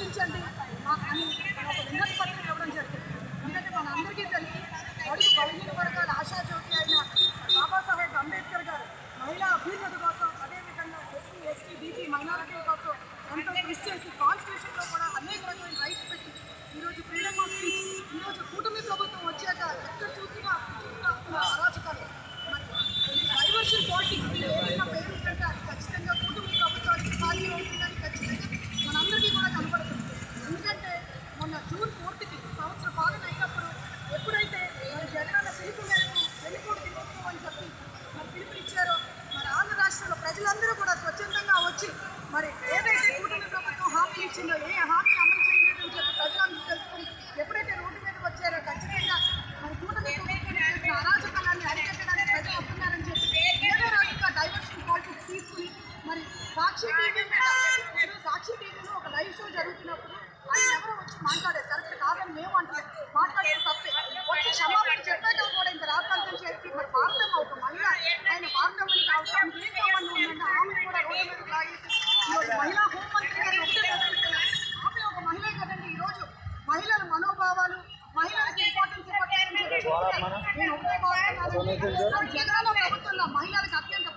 రక్షించండి మా- అని ఒక విన్నతి పత్రం ఇవ్వడం జరిగింది. ఎందుకంటే మన అందరికీ తెలిసి అడుగు బలహీన వర్గాల ఆశాజ్యోతి అయిన బాబాసాహెబ్ అంబేద్కర్ గారు మహిళా అభ్యున్నతి కోసం అదేవిధంగా ఎస్సీ ఎస్టీ బీసీ మైనారిటీ కోసం ఎంతో కృషి చేసి కాన్స్టిట్యూషన్లో కూడా మరి ఏదైతే కూటమి ప్రభుత్వం హామీ ఇచ్చిందో ఏ హామీ అమలు చేయలేదని చెప్పి ప్రజలందరూ తెలుసుకుని ఎప్పుడైతే రోడ్డు మీదకి వచ్చారో ఖచ్చితంగా మరి కూటమి ప్రభుత్వం చేసిన అరాచకాలన్నీ అరికట్టడానికి ప్రజలు వస్తున్నారని చెప్పి ఏదో రకంగా డైవర్షన్ పాలిటిక్స్ తీసుకుని మరి సాక్షి టీవీ మీద సాక్షి టీవీలో ఒక లైవ్ షో జరుగుతుంది. జగనన్న ప్రభుత్వంలో మహిళలకు అత్యంత